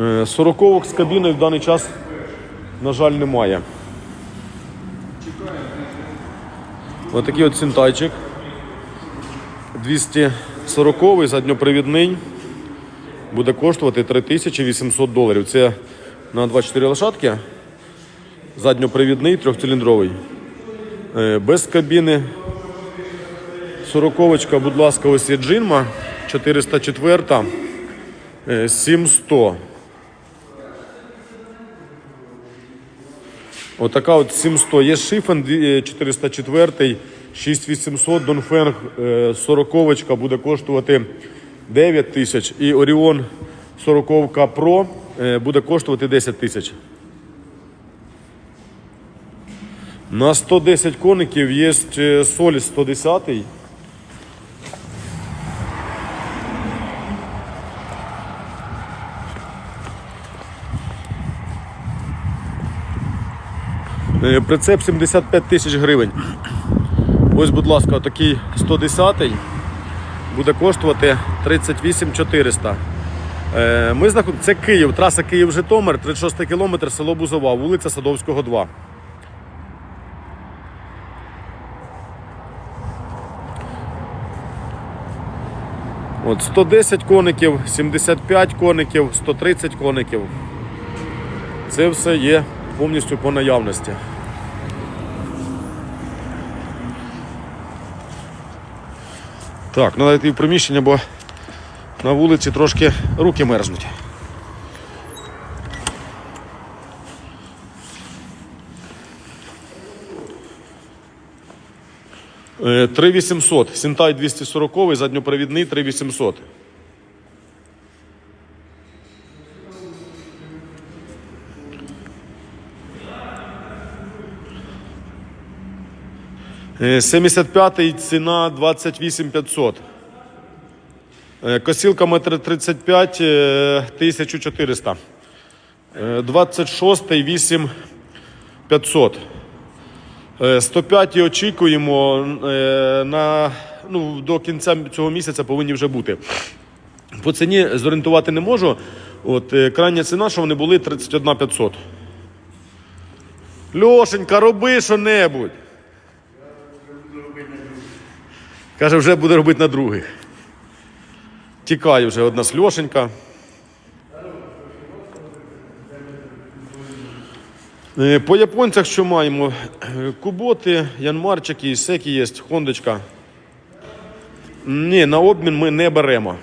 Е, сороковок з кабіною в даний час, на жаль, немає. Отакий от синтайчик. 240-й задньопривідний. Буде коштувати 3800 доларів. Це на 24 лошадки. Задньопривідний, трьохциліндровий. Е, без кабіни. Сороковочка, будь ласка, ось є джинма 404 700. Отака от 700. Є шифен е, 404, 6800, Донфенг 40 буде коштувати 9 тисяч. І Оріон 40 Pro е, буде коштувати 10 тисяч. На 110 коників є солі соль 110. Прицеп 75 тисяч гривень. Ось, будь ласка, такий 110 буде коштувати 38 400. Е, Ми знаход... Це Київ, траса Київ-Житомир, 36 кілометр, село Бузова, вулиця Садовського, 2. От 110 коників, 75 коників, 130 коників. Це все є повністю по наявності. Так, треба йти в приміщення, бо на вулиці трошки руки мерзнуть. Е, 3800. Сінтай 240, задньопровідний 3800. 75-й ціна 28 500. Е, Косілка метр 35 е, 1400. Е, 26-й 8 500. Е, 105 очікуємо е, на, ну, до кінця цього місяця повинні вже бути. По ціні зорієнтувати не можу. От, е, крайня ціна, що вони були 31 500. Льошенька, роби що-небудь. Каже, вже буде робити на других. Тікає вже одна сльошенька. Е, По японцях що маємо? Е, Куботи, янмарчики, секі є, хондочка. Ні, на обмін ми не беремо.